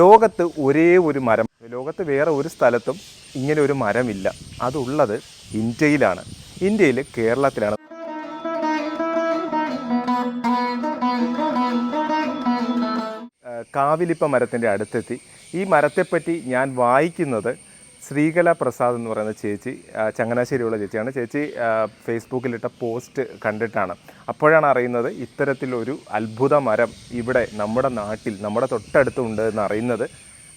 ലോകത്ത് ഒരേ ഒരു മരം ലോകത്ത് വേറെ ഒരു സ്ഥലത്തും ഇങ്ങനെ ഒരു മരമില്ല. അതുള്ളത് ഇന്ത്യയിലാണ്. ഇന്ത്യയിൽ കേരളത്തിലാണ്. കാവിലിപ്പ മരത്തിന്റെ അടുത്തെത്തി. ഈ മരത്തെപ്പറ്റി ഞാൻ വായിക്കുന്നത് ശ്രീകല പ്രസാദ് എന്ന് പറയുന്ന ചേച്ചി ചങ്ങനാശ്ശേരിയുള്ള ചേച്ചിയാണ്. ചേച്ചി ഫേസ്ബുക്കിലിട്ട പോസ്റ്റ് കണ്ടിട്ടാണ്. അപ്പോഴാണ് അറിയുന്നത് ഇത്തരത്തിലൊരു അത്ഭുത മരം ഇവിടെ നമ്മുടെ നാട്ടിൽ നമ്മുടെ തൊട്ടടുത്തുണ്ട് എന്ന് അറിയുന്നത്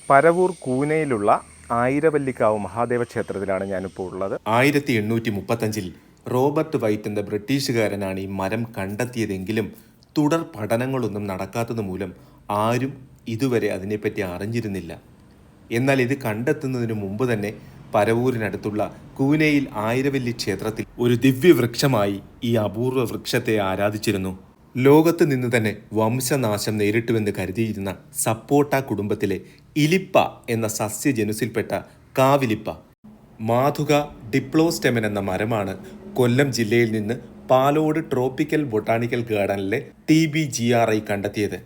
പരവൂർ കൂനയിലുള്ള ആയിരവല്ലിക്കാവ് മഹാദേവ ക്ഷേത്രത്തിലാണ് ഞാനിപ്പോൾ ഉള്ളത്. ആയിരത്തി എണ്ണൂറ്റി മുപ്പത്തഞ്ചിൽ റോബർട്ട് വൈറ്റ് എന്ന ബ്രിട്ടീഷുകാരനാണ് ഈ മരം കണ്ടെത്തിയതെങ്കിലും തുടർ പഠനങ്ങളൊന്നും നടക്കാത്തത് മൂലം ആരും ഇതുവരെ അതിനെപ്പറ്റി അറിഞ്ഞിരുന്നില്ല. എന്നാൽ ഇത് കണ്ടെത്തുന്നതിന് മുമ്പ് തന്നെ പരവൂരിനടുത്തുള്ള കൂനയിൽ ആയിരവല്ലി ക്ഷേത്രത്തിൽ ഒരു ദിവ്യവൃക്ഷമായി ഈ അപൂർവ വൃക്ഷത്തെ ആരാധിച്ചിരുന്നു. ലോകത്ത് നിന്ന് തന്നെ വംശനാശം നേരിട്ടുവെന്ന് കരുതിയിരുന്ന സപ്പോട്ട കുടുംബത്തിലെ ഇലിപ്പ എന്ന സസ്യജനുസിൽപ്പെട്ട കാവിലിപ്പ മാധുക ഡിപ്ലോസ്റ്റെമൻ എന്ന മരമാണ് കൊല്ലം ജില്ലയിൽ നിന്ന് Palode tropical botanical ഗാർഡനിലെ T B G R I കണ്ടെത്തിയത്.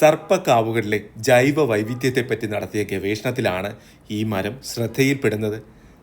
സർപ്പക്കാവുകളിലെ ജൈവ വൈവിധ്യത്തെപ്പറ്റി നടത്തിയ ഗവേഷണത്തിലാണ് ഈ മരം ശ്രദ്ധയിൽപ്പെടുന്നത്.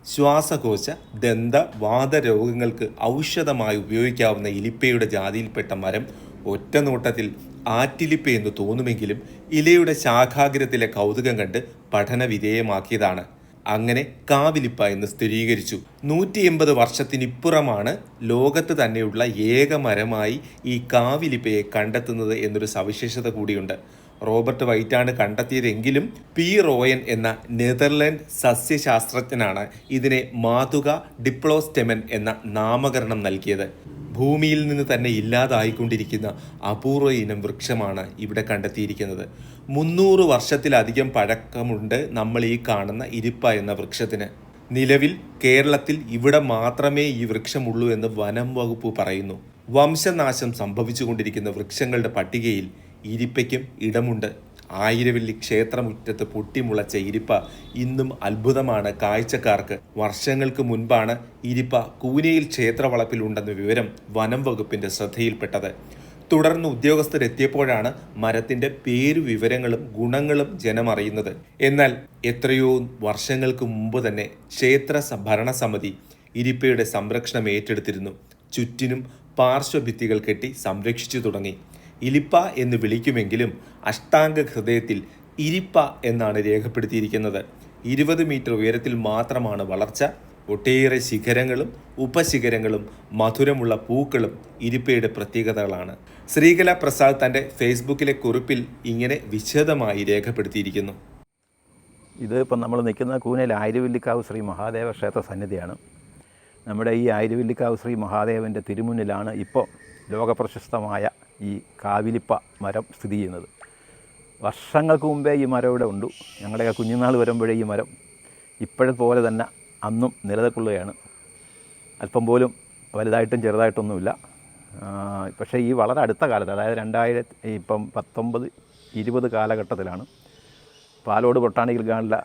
ശ്വാസകോശ ദന്ത വാതരോഗങ്ങൾക്ക് ഔഷധമായി ഉപയോഗിക്കാവുന്ന ഇലിപ്പയുടെ ജാതിയിൽപ്പെട്ട മരം ഒറ്റ നോട്ടത്തിൽ ആറ്റിലിപ്പ എന്ന് തോന്നുമെങ്കിലും ഇലയുടെ ശാഖാഗ്രത്തിലെ കൗതുകം കണ്ട് പഠന വിധേയമാക്കിയതാണ് അങ്ങനെ കാവിലിപ്പ എന്ന് സ്ഥിരീകരിച്ചു. നൂറ്റി എൺപത് വർഷത്തിനിപ്പുറമാണ് ലോകത്ത് തന്നെയുള്ള ഏക മരമായി ഈ കാവിലിപ്പയെ കണ്ടെത്തുന്നത് എന്നൊരു സവിശേഷത കൂടിയുണ്ട്. Robert വൈറ്റാണ് കണ്ടെത്തിയതെങ്കിലും P. റോയൻ എന്ന നെതർലാൻഡ് സസ്യശാസ്ത്രജ്ഞനാണ് ഇതിനെ മാതുക ഡിപ്ലോസ്റ്റെമൻ എന്ന നാമകരണം നൽകിയത്. ഭൂമിയിൽ നിന്ന് തന്നെ ഇല്ലാതായിക്കൊണ്ടിരിക്കുന്ന അപൂർവ ഇനം വൃക്ഷമാണ് ഇവിടെ കണ്ടെത്തിയിരിക്കുന്നത്. മുന്നൂറ് വർഷത്തിലധികം പഴക്കമുണ്ട് നമ്മൾ ഈ കാണുന്ന ഇരിപ്പ എന്ന വൃക്ഷത്തിന്. നിലവിൽ കേരളത്തിൽ ഇവിടെ മാത്രമേ ഈ വൃക്ഷമുള്ളൂ എന്ന് വനം വകുപ്പ് പറയുന്നു. വംശനാശം സംഭവിച്ചുകൊണ്ടിരിക്കുന്ന വൃക്ഷങ്ങളുടെ പട്ടികയിൽ ഇരിപ്പയ്ക്കും ഇടമുണ്ട്. ആയിരവല്ലി ക്ഷേത്രമുറ്റത്ത് പൊട്ടിമുളച്ച ഇരിപ്പ ഇന്നും അത്ഭുതമാണ് കാഴ്ചക്കാർക്ക്. വർഷങ്ങൾക്ക് മുൻപാണ് ഇരിപ്പ കൂനയിൽ ക്ഷേത്രവളപ്പിലുണ്ടെന്ന വിവരം വനം വകുപ്പിന്റെ ശ്രദ്ധയിൽപ്പെട്ടത്. തുടർന്ന് ഉദ്യോഗസ്ഥരെത്തിയപ്പോഴാണ് മരത്തിന്റെ പേരു വിവരങ്ങളും ഗുണങ്ങളും ജനമറിയുന്നത്. എന്നാൽ എത്രയോ വർഷങ്ങൾക്ക് മുമ്പ് തന്നെ ക്ഷേത്ര ഭരണ ഭരണസമിതി ഇരിപ്പയുടെ സംരക്ഷണം ഏറ്റെടുത്തിരുന്നു. ചുറ്റിനും പാർശ്വഭിത്തികൾ കെട്ടി സംരക്ഷിച്ചു തുടങ്ങി. ഇലിപ്പ എന്ന് വിളിക്കുമെങ്കിലും അഷ്ടാംഗ ഹൃദയത്തിൽ ഇരിപ്പ എന്നാണ് രേഖപ്പെടുത്തിയിരിക്കുന്നത്. ഇരുപത് മീറ്റർ ഉയരത്തിൽ മാത്രമാണ് വളർച്ച. ഒട്ടേറെ ശിഖരങ്ങളും ഉപശിഖരങ്ങളും മധുരമുള്ള പൂക്കളും ഇരിപ്പയുടെ പ്രത്യേകതകളാണ്. ശ്രീകല പ്രസാദ് തന്റെ ഫേസ്ബുക്കിലെ കുറിപ്പിൽ ഇങ്ങനെ വിശദമായി രേഖപ്പെടുത്തിയിരിക്കുന്നു. ഇത് ഇപ്പം നമ്മൾ നിൽക്കുന്ന കൂനയിൽ ആയിരവില്ലിക്കാവ് ശ്രീ മഹാദേവ ക്ഷേത്ര സന്നിധിയാണ്. നമ്മുടെ ഈ ആയിരവില്ലിക്കാവ് ശ്രീ മഹാദേവന്റെ തിരുമുന്നിലാണ് ഇപ്പോൾ ലോകപ്രശസ്തമായ ഈ കാവിലിപ്പ മരം സ്ഥിതി ചെയ്യുന്നത്. വർഷങ്ങൾക്ക് മുമ്പേ ഈ മരം ഇവിടെ ഉണ്ട്. ഞങ്ങളുടെയൊക്കെ കുഞ്ഞുനാൾ വരുമ്പോഴേ ഈ മരം ഇപ്പോഴത്തെ തന്നെ അന്നും നിലനിൽക്കുകയാണ്. അല്പം പോലും വലുതായിട്ടും ചെറുതായിട്ടൊന്നുമില്ല. പക്ഷേ ഈ വളരെ അടുത്ത കാലത്ത് അതായത് രണ്ടായിരത്തി ഇപ്പം പത്തൊമ്പത് ഇരുപത് കാലഘട്ടത്തിലാണ് പാലോട് ബൊട്ടാണിക്കൽ ഗാർഡിലെ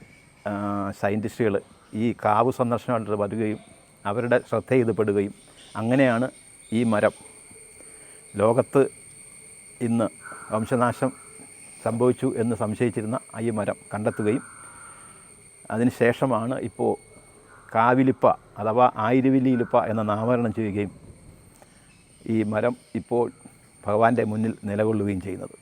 സയന്റിസ്റ്റുകൾ ഈ കാവ് സന്ദർശനമായിട്ട് വരികയും അവരുടെ ശ്രദ്ധ ചെയ്തപ്പെടുകയും അങ്ങനെയാണ് ഈ മരം ലോകത്ത് ഇന്ന് വംശനാശം സംഭവിച്ചു എന്ന് സംശയിച്ചിരുന്ന ഈ മരം കണ്ടെത്തുകയും അതിനുശേഷമാണ് ഇപ്പോൾ കാവിലിപ്പ അഥവാ ആയിരവില്ലിയിലിപ്പ എന്ന നാമകരണം ചെയ്യുകയും ഈ മരം ഇപ്പോൾ ഭഗവാന്റെ മുന്നിൽ നിലകൊള്ളുകയും ചെയ്യുന്നത്.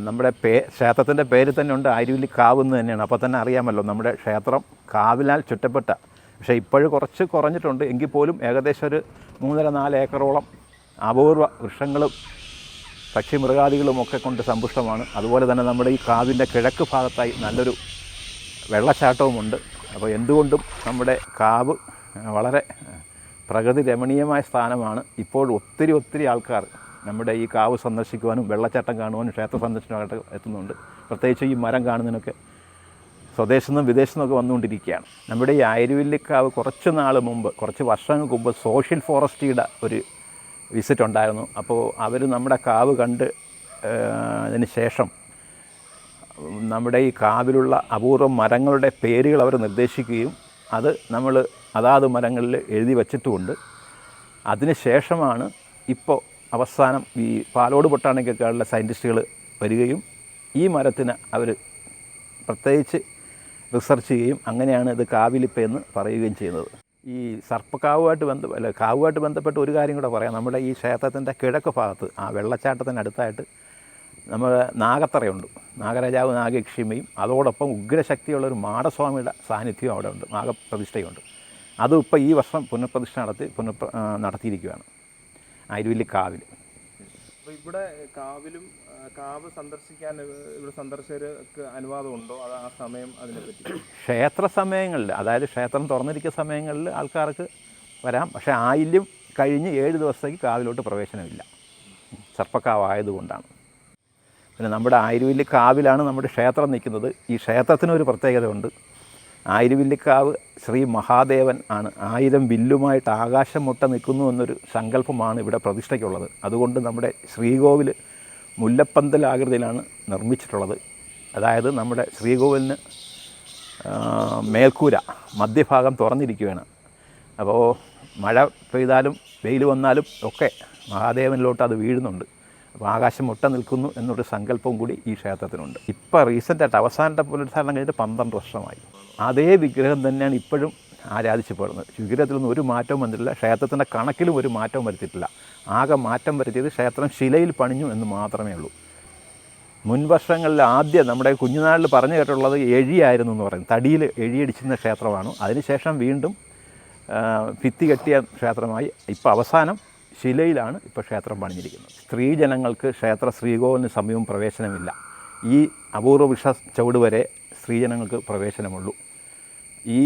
നമ്മുടെ പേ ക്ഷേത്രത്തിന്റെ പേര് തന്നെ ഉണ്ട് ആയിരവില്ലി കാവ് എന്ന് തന്നെയാണ്. അപ്പോൾ തന്നെ അറിയാമല്ലോ നമ്മുടെ ക്ഷേത്രം കാവിലാൽ ചുറ്റപ്പെട്ട. പക്ഷേ ഇപ്പോഴും കുറച്ച് കുറഞ്ഞിട്ടുണ്ട്. എങ്കിൽ പോലും ഏകദേശം ഒരു മൂന്നര നാല് ഏക്കറോളം അപൂർവ വൃക്ഷങ്ങളും പക്ഷിമൃഗാദികളും ഒക്കെ കൊണ്ട് സമ്പുഷ്ടമാണ്. അതുപോലെ തന്നെ നമ്മുടെ ഈ കാവിന്റെ കിഴക്ക് ഭാഗത്തായി നല്ലൊരു വെള്ളച്ചാട്ടവുമുണ്ട്. അപ്പോൾ എന്തുകൊണ്ടും നമ്മുടെ കാവ് വളരെ പ്രകൃതി രമണീയമായ സ്ഥാനമാണ്. ഇപ്പോൾ ഒത്തിരി ഒത്തിരി ആൾക്കാർ നമ്മുടെ ഈ കാവ് സന്ദർശിക്കുവാനും വെള്ളച്ചാട്ടം കാണുവാനും ക്ഷേത്ര സന്ദർശനമായിട്ട് എത്തുന്നുണ്ട്. പ്രത്യേകിച്ച് ഈ മരം കാണുന്നതിനൊക്കെ സ്വദേശത്തു നിന്നും വിദേശത്തു നിന്നൊക്കെ വന്നുകൊണ്ടിരിക്കുകയാണ്. നമ്മുടെ ഈ ആയുർവില്ലിക്കാവ് കുറച്ച് നാൾ മുമ്പ് കുറച്ച് വർഷങ്ങൾക്ക് മുമ്പ് സോഷ്യൽ ഫോറസ്റ്റിയുടെ ഒരു വിസിറ്റ് ഉണ്ടായിരുന്നു. അപ്പോൾ അവർ നമ്മുടെ കാവ് കണ്ട് അതിന് ശേഷം നമ്മുടെ ഈ കാവിലുള്ള അപൂർവ മരങ്ങളുടെ പേരുകൾ അവർ നിർദ്ദേശിക്കുകയും അത് നമ്മൾ അതാത് മരങ്ങളിൽ എഴുതി വച്ചിട്ടുമുണ്ട്. അതിന് ശേഷമാണ് ഇപ്പോൾ അവസാനം ഈ പാലോട് ബൊട്ടാണിക്കക്കാളുള്ള സയന്റിസ്റ്റുകൾ വരികയും ഈ മരത്തിന് അവർ പ്രത്യേകിച്ച് റിസർച്ച് ചെയ്യുകയും അങ്ങനെയാണ് ഇത് കാവിലിപ്പ എന്ന് പറയുകയും ചെയ്യുന്നത്. ഈ സർപ്പക്കാവുമായിട്ട് ബന്ധ അല്ല കാവുമായിട്ട് ബന്ധപ്പെട്ട് ഒരു കാര്യം കൂടെ പറയാം. നമ്മുടെ ഈ ക്ഷേത്രത്തിന്റെ കിഴക്ക് ഭാഗത്ത് ആ വെള്ളച്ചാട്ടത്തിനടുത്തായിട്ട് നമ്മൾ നാഗത്തറയുണ്ട്. നാഗരാജാവ് നാഗയക്ഷിമയും അതോടൊപ്പം ഉഗ്രശക്തിയുള്ള ഒരു മാടസ്വാമിയുടെ സാന്നിധ്യം അവിടെ ഉണ്ട് നാഗപ്രതിഷ്ഠയുണ്ട്. അതും ഇപ്പോൾ ഈ വർഷം പുനഃപ്രതിഷ്ഠ നടത്തി പുനഃ നടത്തിയിരിക്കുകയാണ്. അരുവില്ലിക്കാവിൽ ഇവിടെ കാവിലും കാവ് സന്ദർശിക്കാൻ ഇവ- ഇവിടെ സന്ദർശകർക്ക് അനുവാദം ഉണ്ടോ അത് ആ സമയം അതിനെ പറ്റി ക്ഷേത്ര സമയങ്ങളിൽ അതായത് ക്ഷേത്രം തുറന്നിരിക്കുന്ന സമയങ്ങളിൽ ആൾക്കാർക്ക് വരാം. പക്ഷേ ആയില്യം കഴിഞ്ഞ് ഏഴ് ദിവസത്തേക്ക് കാവിലോട്ട് പ്രവേശനമില്ല. സർപ്പക്കാവായതുകൊണ്ടാണ് പിന്നെ നമ്മുടെ ആയിരുവില്ലിക്കാവിലാണ് നമ്മുടെ ക്ഷേത്രം നിൽക്കുന്നത്. ഈ ക്ഷേത്രത്തിനൊരു പ്രത്യേകതയുണ്ട്. ആയിരവില്ലിക്കാവ് ശ്രീ മഹാദേവൻ ആണ്. ആയിരം വില്ലുമായിട്ട് ആകാശം മുട്ട നിൽക്കുന്നു എന്നൊരു സങ്കല്പമാണ് ഇവിടെ പ്രതിഷ്ഠയ്ക്കുള്ളത്. അതുകൊണ്ട് നമ്മുടെ ശ്രീകോവിൽ മുല്ലപ്പന്തൽ ആകൃതിയിലാണ് നിർമ്മിച്ചിട്ടുള്ളത്. അതായത് നമ്മുടെ ശ്രീകോവിലിന് മേൽക്കൂര മധ്യഭാഗം തുറന്നിരിക്കുകയാണ്. അപ്പോൾ മഴ പെയ്താലും വെയിൽ വന്നാലും ഒക്കെ മഹാദേവനിലോട്ട് അത് വീഴുന്നുണ്ട്. അപ്പോൾ ആകാശം മുട്ട നിൽക്കുന്നു എന്നൊരു സങ്കല്പവും കൂടി ഈ ക്ഷേത്രത്തിനുണ്ട്. ഇപ്പോൾ റീസെന്റായിട്ട് അവസാനത്തെ പുനരുദ്ധാരണം കഴിഞ്ഞിട്ട് പന്ത്രണ്ട് വർഷമായി. അതേ വിഗ്രഹം തന്നെയാണ് ഇപ്പോഴും ആരാധിച്ചപ്പെടുന്നത്. വിഗ്രഹത്തിലൊന്നും ഒരു മാറ്റവും വന്നിട്ടില്ല. ക്ഷേത്രത്തിന്റെ കണക്കിലും ഒരു മാറ്റം വരുത്തിയിട്ടില്ല. ആകെ മാറ്റം വരുത്തിയത് ക്ഷേത്രം ശിലയിൽ പണിഞ്ഞു എന്ന് മാത്രമേ ഉള്ളൂ. മുൻവർഷങ്ങളിൽ ആദ്യം നമ്മുടെ കുഞ്ഞുനാളിൽ പറഞ്ഞു കേട്ടുള്ളത് എഴിയായിരുന്നു എന്ന് പറയും തടിയിൽ എഴിയടിച്ചിരുന്ന ക്ഷേത്രമാണ്. അതിനുശേഷം വീണ്ടും ഭിത്തി കെട്ടിയ ക്ഷേത്രമായി. ഇപ്പോൾ അവസാനം ശിലയിലാണ് ഇപ്പോൾ ക്ഷേത്രം പണിഞ്ഞിരിക്കുന്നത്. സ്ത്രീ ജനങ്ങൾക്ക് ക്ഷേത്ര ശ്രീകോവിലിന് സമീപം പ്രവേശനമില്ല. ഈ അപൂർവ വിഷ ചുവട് വരെ സ്ത്രീജനങ്ങൾക്ക് പ്രവേശനമുള്ളൂ. ഈ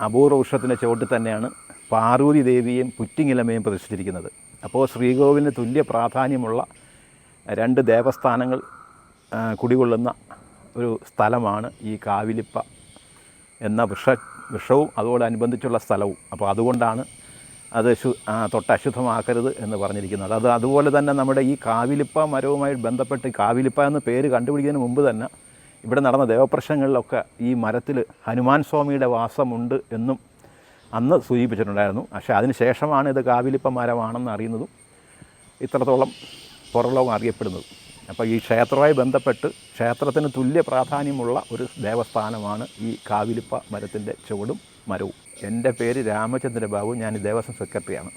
അപൂർവ വൃക്ഷത്തിന്റെ ചുവട്ടിൽ തന്നെയാണ് പാർവതി ദേവിയും പുറ്റിങ്ങിലമ്മയും പ്രതിഷ്ഠിച്ചിരിക്കുന്നത്. അപ്പോൾ ശ്രീകോവിലിന് തുല്യ പ്രാധാന്യമുള്ള രണ്ട് ദേവസ്ഥാനങ്ങൾ കുടികൊള്ളുന്ന ഒരു സ്ഥലമാണ് ഈ കാവിലിപ്പ എന്ന വൃക്ഷ വൃക്ഷവും അതോടനുബന്ധിച്ചുള്ള സ്ഥലവും. അപ്പോൾ അതുകൊണ്ടാണ് അത് ശു തൊട്ട് അശുദ്ധമാക്കരുത് എന്ന് പറഞ്ഞിരിക്കുന്നത്. അത് അതുപോലെ തന്നെ നമ്മുടെ ഈ കാവിലിപ്പ മരവുമായി ബന്ധപ്പെട്ട് കാവിലിപ്പ എന്ന പേര് കണ്ടുപിടിക്കുന്നതിന് മുമ്പ് തന്നെ ഇവിടെ നടന്ന ദേവപ്രശ്നങ്ങളിലൊക്കെ ഈ മരത്തിൽ ഹനുമാൻ സ്വാമിയുടെ വാസമുണ്ട് എന്നും അന്ന് സൂചിപ്പിച്ചിട്ടുണ്ടായിരുന്നു. പക്ഷേ അതിന് ശേഷമാണ് ഇത് കാവിലിപ്പ മരമാണെന്ന് അറിയുന്നതും ഇത്രത്തോളം പുറലോകം അറിയപ്പെടുന്നത്. അപ്പോൾ ഈ ക്ഷേത്രവുമായി ബന്ധപ്പെട്ട് ക്ഷേത്രത്തിന് തുല്യ പ്രാധാന്യമുള്ള ഒരു ദേവസ്ഥാനമാണ് ഈ കാവിലിപ്പ മരത്തിന്റെ ചുവടും മരവും. എന്റെ പേര് രാമചന്ദ്രബാബു ഞാൻ ദേവസ്വം സെക്രട്ടറിയാണ്.